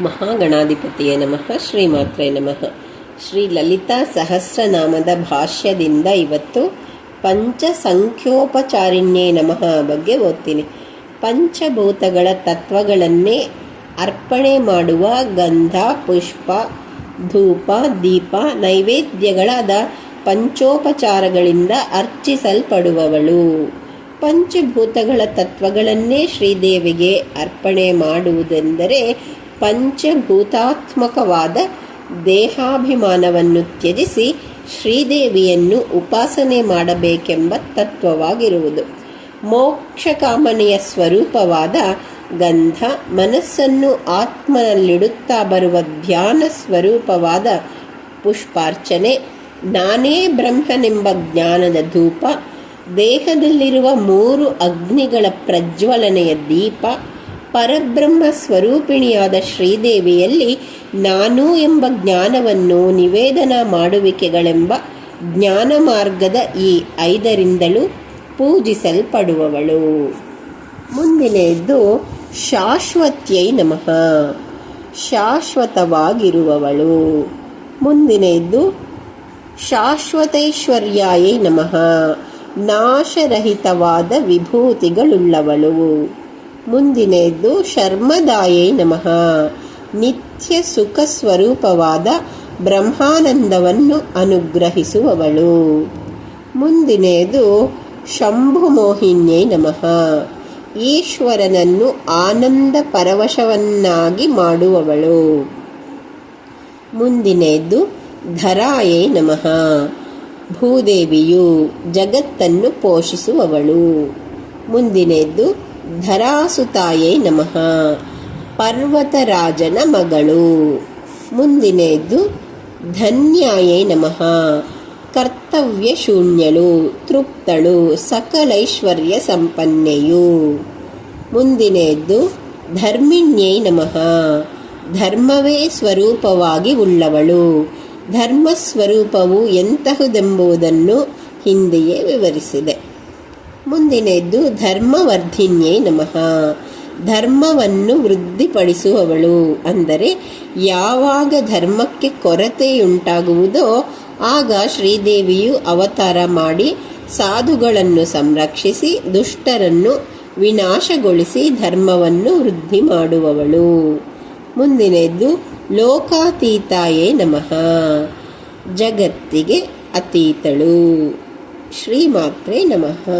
ಮಹಾಗಣಾಧಿಪತಿಯ ನಮಃ, ಶ್ರೀಮಾತ್ರೆ ನಮಃ. ಶ್ರೀ ಲಲಿತಾ ಸಹಸ್ರನಾಮದ ಭಾಷ್ಯದಿಂದ ಇವತ್ತು ಪಂಚಸಂಖ್ಯೋಪಚಾರಿಣ್ಯೇ ನಮಃ ಬಗ್ಗೆ ಓದ್ತೀನಿ. ಪಂಚಭೂತಗಳ ತತ್ವಗಳನ್ನೇ ಅರ್ಪಣೆ ಮಾಡುವ ಗಂಧ, ಪುಷ್ಪ, ಧೂಪ, ದೀಪ, ನೈವೇದ್ಯಗಳಾದ ಪಂಚೋಪಚಾರಗಳಿಂದ ಅರ್ಚಿಸಲ್ಪಡುವವಳು. ಪಂಚಭೂತಗಳ ತತ್ವಗಳನ್ನೇ ಶ್ರೀದೇವಿಗೆ ಅರ್ಪಣೆ ಮಾಡುವುದೆಂದರೆ ಪಂಚಭೂತಾತ್ಮಕವಾದ ದೇಹಾಭಿಮಾನವನ್ನು ತ್ಯಜಿಸಿ ಶ್ರೀದೇವಿಯನ್ನು ಉಪಾಸನೆ ಮಾಡಬೇಕೆಂಬ ತತ್ವವಾಗಿರುವುದು. ಮೋಕ್ಷಕಾಮನೆಯ ಸ್ವರೂಪವಾದ ಗಂಧ ಮನಸ್ಸನ್ನು ಆತ್ಮನಲ್ಲಿಡುತ್ತಾ ಬರುವ ಧ್ಯಾನ ಸ್ವರೂಪವಾದ ಪುಷ್ಪಾರ್ಚನೆ, ನಾನೇ ಬ್ರಹ್ಮನೆಂಬ ಜ್ಞಾನದ ಧೂಪ, ದೇಹದಲ್ಲಿರುವ ಮೂರು ಅಗ್ನಿಗಳ ಪ್ರಜ್ವಲನೆಯ ದೀಪ ಪರಬ್ರಹ್ಮ ಸ್ವರೂಪಿಣಿಯಾದ ಶ್ರೀದೇವಿಯಲ್ಲಿ ನಾನು ಎಂಬ ಜ್ಞಾನವನ್ನು ನಿವೇದನ ಮಾಡುವಿಕೆಗಳೆಂಬ ಜ್ಞಾನ ಮಾರ್ಗದ ಈ ಐದರಿಂದಲೂ ಪೂಜಿಸಲ್ಪಡುವವಳು. ಮುಂದಿನೆಯದ್ದು ಶಾಶ್ವತ್ಯೈ ನಮಃ. ಶಾಶ್ವತವಾಗಿರುವವಳು. ಮುಂದಿನದ್ದು ಶಾಶ್ವತೈಶ್ವರ್ಯಾಯೈ ನಮಃ. ನಾಶರಹಿತವಾದ ವಿಭೂತಿಗಳುಳ್ಳವಳು. ಮುಂದಿನೆಯದ್ದು ಶರ್ಮದಾಯೈ ನಮಃ. ನಿತ್ಯ ಸುಖ ಸ್ವರೂಪವಾದ ಬ್ರಹ್ಮಾನಂದವನ್ನು ಅನುಗ್ರಹಿಸುವವಳು. ಮುಂದಿನೆಯದು ಶಂಭುಮೋಹಿನ್ಯೈ ನಮಃ. ಈಶ್ವರನನ್ನು ಆನಂದ ಪರವಶವನ್ನಾಗಿ ಮಾಡುವವಳು. ಮುಂದಿನದ್ದು ಧರಾಯೇ ನಮಃ. ಭೂದೇವಿಯು ಜಗತ್ತನ್ನು ಪೋಷಿಸುವವಳು. ಮುಂದಿನೆಯದ್ದು ಧರಾಸುತಾಯೇ ನಮಃ. ಪರ್ವತರಾಜನ ಮಗಳು. ಮುಂದಿನದ್ದು, ಧನ್ಯಾಯೇ ನಮಃ. ಕರ್ತವ್ಯ ಶೂನ್ಯಳು, ತೃಪ್ತಳು, ಸಕಲೈಶ್ವರ್ಯ ಸಂಪನ್ನೆಯು. ಮುಂದಿನದ್ದು, ಧರ್ಮಿಣ್ಯೈ ನಮಃ. ಧರ್ಮವೇ ಸ್ವರೂಪವಾಗಿ ಉಳ್ಳವಳು. ಧರ್ಮ ಸ್ವರೂಪವು ಎಂತಹುದೆಂಬುದನ್ನು ಹಿಂದೆಯೇ ವಿವರಿಸಿದೆ. ಮುಂದಿನೆಯದ್ದು ಧರ್ಮವರ್ಧಿನ್ಯೈ ನಮಃ. ಧರ್ಮವನ್ನು ವೃದ್ಧಿಪಡಿಸುವವಳು. ಅಂದರೆ ಯಾವಾಗ ಧರ್ಮಕ್ಕೆ ಕೊರತೆಯುಂಟಾಗುವುದೋ ಆಗ ಶ್ರೀದೇವಿಯು ಅವತಾರ ಮಾಡಿ ಸಾಧುಗಳನ್ನು ಸಂರಕ್ಷಿಸಿ ದುಷ್ಟರನ್ನು ವಿನಾಶಗೊಳಿಸಿ ಧರ್ಮವನ್ನು ವೃದ್ಧಿ ಮಾಡುವವಳು. ಮುಂದಿನದ್ದು ಲೋಕಾತೀತಾಯೇ ನಮಃ. ಜಗತ್ತಿಗೆ ಅತೀತಳು. ಶ್ರೀಮಾತ್ರೆ ನಮಃ.